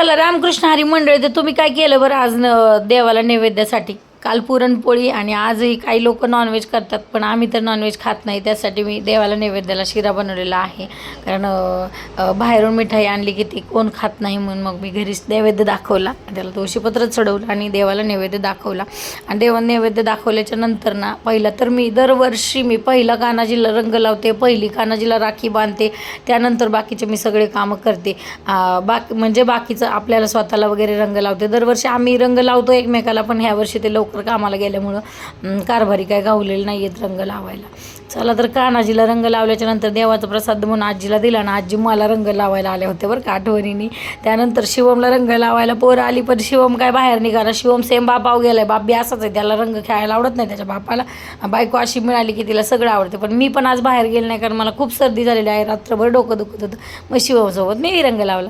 चला रामकृष्ण हरी मंडळी तर तुम्ही काय केलं बरं आज न देवाला नैवेद्यासाठी? काल पुरणपोळी आणि आजही काही लोक नॉनव्हेज करतात पण आम्ही तर नॉनव्हेज खात नाही. त्यासाठी मी देवाला नैवेद्याला शिरा बनवलेला आहे. कारण बाहेरून मिठाई आणली की ती कोण खात नाही म्हणून मग मी घरीच नैवेद्य दाखवला. त्याला तुळशीपत्र चढवलं आणि देवाला नैवेद्य दाखवला. आणि देवा नैवेद्य दाखवल्याच्या नंतर ना पहिला तर मी दरवर्षी मी पहिला कानाजीला रंग लावते पहिली कानाजीला राखी बांधते. त्यानंतर बाकीचे मी सगळे कामं करते. बाकी म्हणजे बाकीचं आपल्याला स्वतःला वगैरे रंग लावते. दरवर्षी आम्ही रंग लावतो एकमेकाला पण ह्या वर्षी ते लवकर कामाला गेल्यामुळं कारभारी काय गावलेलं नाही आहेत रंग लावायला. चला तर कानाजीला रंग लावल्याच्यानंतर देवाचा प्रसाद म्हणून आजीला दिला ना आजी मला रंग लावायला आल्या होत्या बरं का आठवणीने. त्यानंतर शिवमला रंग लावायला पोरं आली पण शिवम काय बाहेर निघाला. शिवम सेम बापाव गेलाय. बाप बी असाच आहे त्याला रंग खेळायला आवडत नाही त्याच्या बापाला. बायको अशी मिळाली की तिला सगळं आवडते. पण मी पण आज बाहेर गेले नाही कारण मला खूप सर्दी झालेली आहे. रात्रभर डोकं दुखत होतं. मग शिवमसोबत मी रंग लावला.